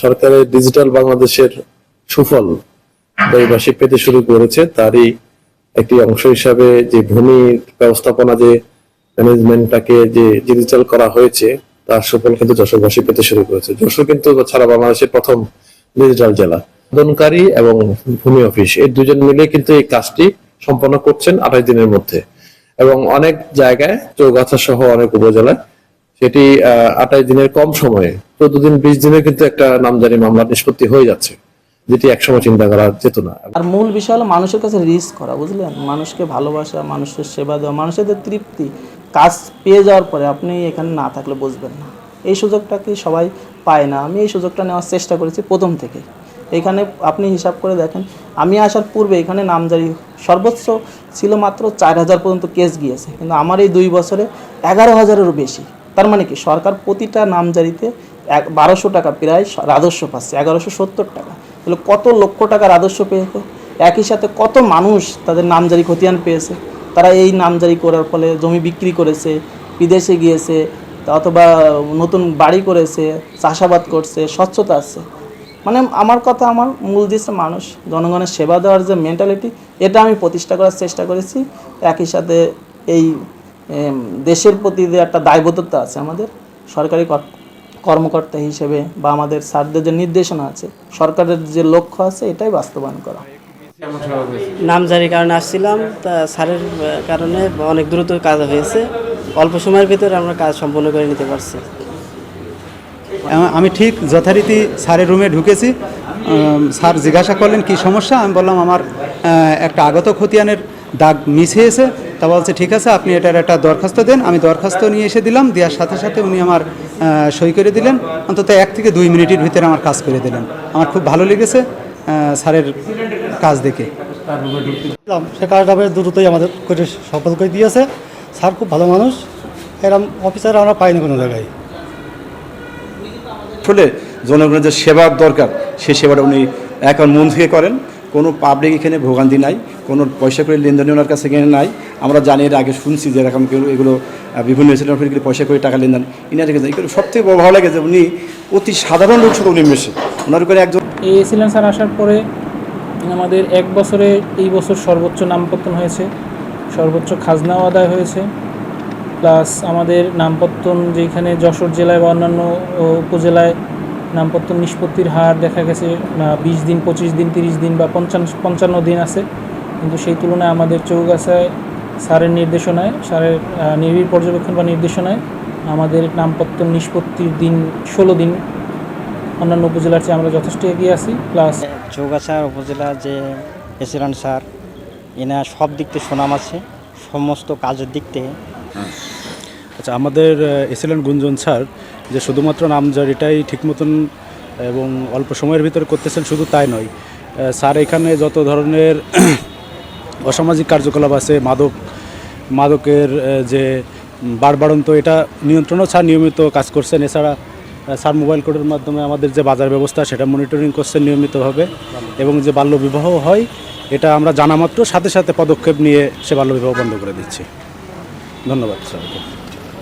সরকারের ডিজিটাল বাংলাদেশের সুফল দেশবাসী পেতে শুরু করেছে, তারই একটি অংশ হিসাবে যে ভূমি ব্যবস্থাপনা, যে ম্যানেজমেন্টটাকে যে ডিজিটাল করা হয়েছে, তার সুফল কিন্তু যশোরবাসী পেতে শুরু করেছে। যশোর কিন্তু সারা বাংলাদেশের প্রথম ডিজিটাল জেলা। উৎপাদনকারী এবং ভূমি অফিস, এই দুজন মিলে কিন্তু এই কাজটি সম্পন্ন করছেন আঠাশ দিনের মধ্যে। এবং অনেক জায়গায় চৌগাছা সহ অনেক উপজেলায় সেটি আঠাশ দিনের কম সময়ে। চোদ্দ দিন বিশ দিনে কিন্তু একটা নামজারি মামলা নিষ্পত্তি হয়ে যাচ্ছে, যেটি একসময় চিন্তা করা যেত না। আর মূল বিষয় হলো মানুষের কাছে রিস্ক করা, বুঝলেন? মানুষকে ভালোবাসা, মানুষের সেবা দেওয়া মানুষের তৃপ্তি, কাজ পেয়ে যাওয়ার পরে আপনি এখানে না থাকলে বুঝবেন না। এই সুযোগটা কি সবাই পায় না? আমি এই সুযোগটা নেওয়ার চেষ্টা করেছি প্রথম থেকে এখানে আপনি হিসাব করে দেখেন, আমি আসার পূর্বে এখানে নামজারি সর্বোচ্চ ছিল মাত্র চার হাজার পর্যন্ত কেস গিয়েছে। কিন্তু আমার এই দুই বছরে এগারো হাজারেরও বেশি। তার মানে কি? সরকার প্রতিটা নামজারিতে এক, বারোশো টাকা প্রায় রাজস্ব পাচ্ছে, এগারোশো সত্তর টাকা। তাহলে কত লক্ষ টাকা রাজস্ব পেয়েছে? একই সাথে কত মানুষ তাদের নামজারি খতিয়ান পেয়েছে? তারা এই নামজারি করার ফলে জমি বিক্রি করেছে, বিদেশে গিয়েছে, অথবা নতুন বাড়ি করেছে, চাষাবাদ করছে, স্বচ্ছতা আছে। মানে আমার কথা, আমার মূল দৃশ্য মানুষ, জনগণের সেবা দেওয়ার যে মেন্টালিটি এটা আমি প্রতিষ্ঠা করার চেষ্টা করেছি। একই সাথে এই দেশের প্রতি যে একটা দায়বদ্ধতা আছে আমাদের সরকারি কর- কর্মকর্তা হিসেবে বা আমাদের স্যারদের যে নির্দেশনা আছে সরকারের যে লক্ষ্য আছে এটাই বাস্তবায়ন করা। নামজারির কারণে আসছিলাম তা স্যারের কারণে অনেক দ্রুত কাজ হয়েছে। অল্প সময়ের ভিতরে আমরা কাজ সম্পন্ন করে নিতে পারছি। আমি ঠিক যথারীতি স্যারের রুমে ঢুকেছি। স্যার জিজ্ঞাসা করলেন কি সমস্যা? আমি বললাম আমার একটা আগত খতিয়ানের দাগ মিস হয়েছে। তা বলছে ঠিক আছে আপনি এটার একটা দরখাস্ত দেন। আমি দরখাস্ত নিয়ে এসে দিলাম দেওয়ার সাথে সাথে উনি আমার সই করে দিলেন। অন্তত এক থেকে দুই মিনিটের ভিতরে আমার কাজ করে দিলেন। আমার খুব ভালো লেগেছে স্যারের কাজ দেখে। সে কাজটা বেশ দ্রুতই আমাদের করে সফল করে দিয়েছে। স্যার খুব ভালো মানুষ এরম অফিসার আমরা পাইনি কোনো জায়গায়। আসলে জনগণের যে সেবার দরকার সেই সেবাটা উনি এখন মন থেকে করেন। কোনো পাবলিক এখানে ভোগান্তি নাই, কোনো পয়সা করে লেনদেন ওনার কাছে এখানে নাই। আমরা জানি এর আগে শুনছি যে এরকম কেউ এগুলো বিভিন্ন রেস্টুরেন্ট পয়সা করে টাকা লেনদেন ইনার কাছে এগুলো সব থেকে ভালো লাগে যে উনি অতি সাধারণ লোক সাথে উনি মেশে ওনার করে একজন এই স্যার আসার পরে আমাদের এক বছরে এই বছর সর্বোচ্চ নামপত্তন হয়েছে। সর্বোচ্চ খাজনাও আদায় হয়েছে। প্লাস আমাদের নামপত্তন যেখানে যশোর জেলায় বা অন্যান্য উপজেলায় নামপত্তন নিষ্পত্তির হার দেখা গেছে বিশ দিন পঁচিশ দিন তিরিশ দিন বা পঞ্চান্ন পঞ্চান্ন দিন আছে। কিন্তু সেই তুলনায় আমাদের চৌগাছায় স্যারের নির্দেশনায় স্যারের নিবিড় পর্যবেক্ষণ বা নির্দেশনায় আমাদের নামপত্তন নিষ্পত্তির দিন ষোলো দিন। অন্যান্য উপজেলার চেয়ে আমরা যথেষ্ট এগিয়ে আছি প্লাস চৌগাছার উপজেলা যে প্রেসিডেন্ট স্যার এনা সব দিক থেকে সুনাম আছে সমস্ত কাজের দিক থেকে। আচ্ছা আমাদের এসিলেন্ট গুঞ্জন স্যার যে শুধুমাত্র নামজারিটাই ঠিক মতন এবং অল্প সময়ের ভিতরে করতেছেন শুধু তাই নয়। স্যার এখানে যত ধরনের অসামাজিক কার্যকলাপ আছে, মাদক, মাদকের যে বাড়বাড়ন্ত এটা নিয়ন্ত্রণও স্যার নিয়মিত কাজ করছেন। এছাড়া স্যার মোবাইল কোডের মাধ্যমে আমাদের যে বাজার ব্যবস্থা, সেটা মনিটরিং করছেন নিয়মিতভাবে এবং যে বাল্যবিবাহ হয়, এটা আমরা জানা মাত্র সাথে সাথে পদক্ষেপ নিয়ে সে বাল্যবিবাহ বন্ধ করে দিচ্ছি। ধন্যবাদ স্যারকে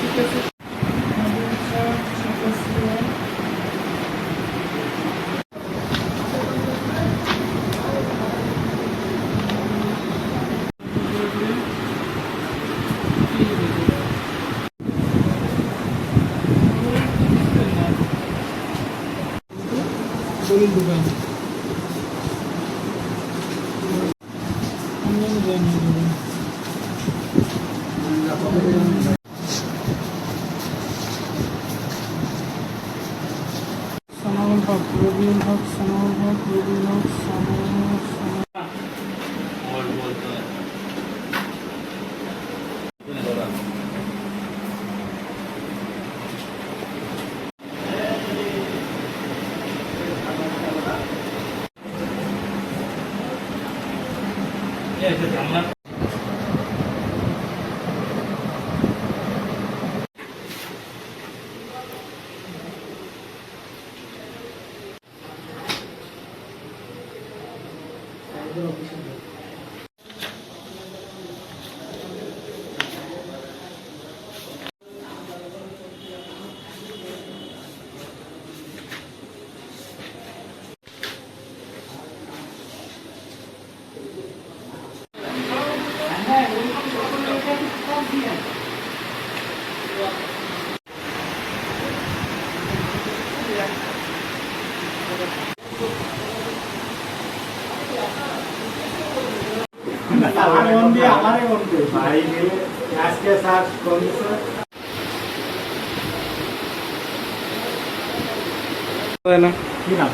ঠিক আছে শরীর দোকান অন্যান্য জানিয়ে দেবেন 예, 그 장난. সানোয়ার হক রবিউল হক সানোয়ার সানোয়ার কি নাম?